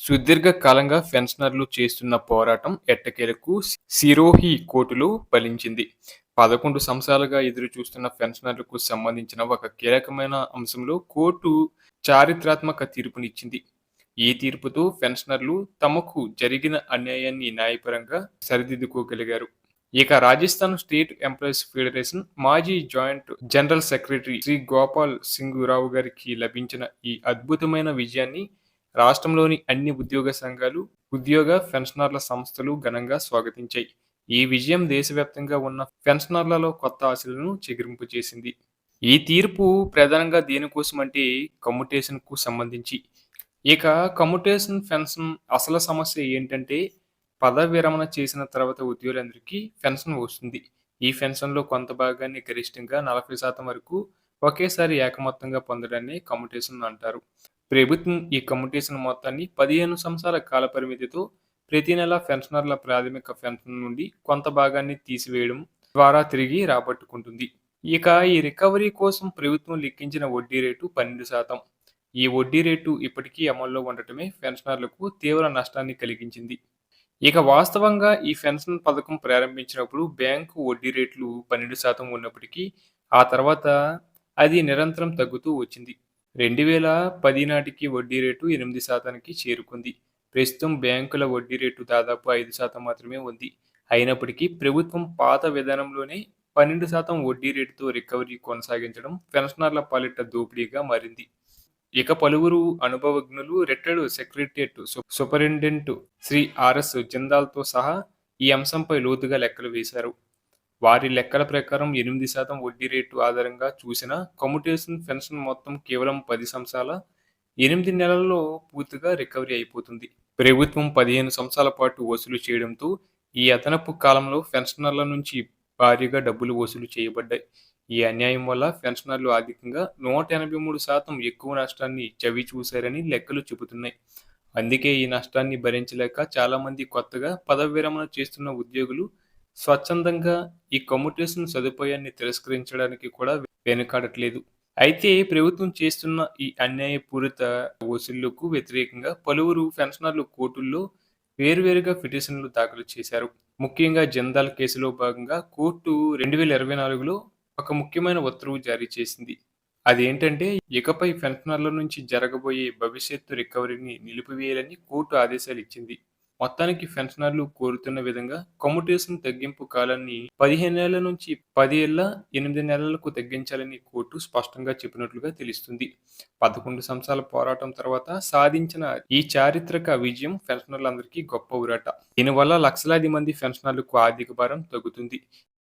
సుదీర్ఘకాలంగా పెన్షనర్లు చేస్తున్న పోరాటం ఎట్టకేలకు సిరోహి కోర్టులో ఫలించింది. పదకొండు సంవత్సరాలుగా ఎదురు చూస్తున్న పెన్షనర్లకు సంబంధించిన ఒక కీలకమైన అంశంలో కోర్టు చారిత్రాత్మక తీర్పునిచ్చింది. ఈ తీర్పుతో పెన్షనర్లు తమకు జరిగిన అన్యాయాన్ని న్యాయపరంగా సరిదిద్దుకోగలిగారు. ఇక రాజస్థాన్ స్టేట్ ఎంప్లాయీస్ ఫెడరేషన్ మాజీ joint general secretary Shri Gopal Singh Rao గారికి లభించిన ఈ అద్భుతమైన విజయాన్ని రాష్ట్రంలోని అన్ని ఉద్యోగ సంఘాలు ఉద్యోగ పెన్షనర్ల సంస్థలు ఘనంగా స్వాగతించాయి. ఈ విజయం దేశవ్యాప్తంగా ఉన్న పెన్షనర్లలో కొత్త ఆశలను చెగిరింపు చేసింది. ఈ తీర్పు ప్రధానంగా దేనికోసం అంటే కమ్యుటేషన్కు సంబంధించి. ఇక కమ్యుటేషన్ పెన్షన్ అసలు సమస్య ఏంటంటే పదవి విరమణ చేసిన తర్వాత ఉద్యోగులందరికీ పెన్షన్ వస్తుంది. ఈ పెన్షన్లో కొంత భాగాన్ని గరిష్టంగా నలభై శాతం వరకు ఒకేసారి ఏకమొత్తంగా పొందడాన్ని కమ్యుటేషన్ అంటారు. ప్రభుత్వం ఈ కమ్యూటేషన్ మొత్తాన్ని పదిహేను సంవత్సరాల కాల పరిమితితో ప్రతి నెల పెన్షనర్ల ప్రాథమిక పెన్షన్ నుండి కొంత భాగాన్ని తీసివేయడం ద్వారా తిరిగి రాబట్టుకుంటుంది. ఇక ఈ రికవరీ కోసం ప్రభుత్వం లెక్కించిన వడ్డీ రేటు పన్నెండు శాతం. ఈ వడ్డీ రేటు ఇప్పటికీ అమల్లో ఉండటమే పెన్షనర్లకు తీవ్ర నష్టాన్ని కలిగించింది. ఇక వాస్తవంగా ఈ పెన్షన్ పథకం ప్రారంభించినప్పుడు బ్యాంకు వడ్డీ రేట్లు పన్నెండు శాతం ఉన్నప్పటికీ ఆ తర్వాత అది నిరంతరం తగ్గుతూ వచ్చింది. రెండు వేల పది నాటికి వడ్డీ రేటు ఎనిమిది శాతానికి చేరుకుంది. ప్రస్తుతం బ్యాంకుల వడ్డీ రేటు దాదాపు ఐదు శాతం మాత్రమే ఉంది. అయినప్పటికీ ప్రభుత్వం పాత విధానంలోనే పన్నెండు శాతం వడ్డీ రేటుతో రికవరీ కొనసాగించడం పెన్షనర్ల పాలిట దోపిడీగా మారింది. ఇక పలువురు అనుభవజ్ఞులు retired secretariat superintendent Shri RS జిందాల్తో సహా ఈ అంశంపై లోతుగా లెక్కలు వేశారు. వారి లెక్కల ప్రకారం ఎనిమిది శాతం వడ్డీ రేటు ఆధారంగా చూసిన కమ్యూటేషన్ పెన్షన్ మొత్తం కేవలం పది సంవత్సరాల ఎనిమిది నెలల్లో పూర్తిగా రికవరీ అయిపోతుంది. ప్రభుత్వం పదిహేను సంవత్సరాల పాటు వసూలు చేయడంతో ఈ అదనపు కాలంలో పెన్షనర్ల నుంచి భారీగా డబ్బులు వసూలు చేయబడ్డాయి. ఈ అన్యాయం వల్ల పెన్షనర్లు ఆర్థికంగా నూట ఎనభై మూడు శాతం ఎక్కువ నష్టాన్ని చవి చూశారని లెక్కలు చెబుతున్నాయి. అందుకే ఈ నష్టాన్ని భరించలేక చాలామంది కొత్తగా పదవి విరమణ చేస్తున్న ఉద్యోగులు స్వచ్ఛందంగా ఈ కమ్యూటేషన్ సదుపాయాన్ని తిరస్కరించడానికి కూడా వెనుకాడట్లేదు. అయితే ప్రభుత్వం చేస్తున్న ఈ అన్యాయపూరిత వసూళ్ళకు వ్యతిరేకంగా పలువురు పెన్షనర్లు కోర్టుల్లో వేరువేరుగా పిటిషన్లు దాఖలు చేశారు. ముఖ్యంగా జందాల్ కేసులో భాగంగా కోర్టు రెండు వేల ఇరవై నాలుగులో ఒక ముఖ్యమైన ఉత్తర్వు జారీ చేసింది. అదేంటంటే ఇకపై పెన్షనర్ల నుంచి జరగబోయే భవిష్యత్తు రికవరీని నిలిపివేయాలని కోర్టు ఆదేశాలు ఇచ్చింది. మొత్తానికి పెన్షనర్లు కోరుతున్న విధంగా కమ్యూటేషన్ తగ్గింపు కాలాన్ని పదిహేను నెలల నుంచి పది ఏళ్ళ ఎనిమిది నెలలకు తగ్గించాలని కోర్టు స్పష్టంగా చెప్పినట్లుగా తెలుస్తుంది. పదకొండు సంవత్సరాల పోరాటం తర్వాత సాధించిన ఈ చారిత్రక విజయం పెన్షనర్లందరికీ గొప్ప ఊరాట. దీనివల్ల లక్షలాది మంది పెన్షనర్లకు ఆర్థిక భారం తగ్గుతుంది.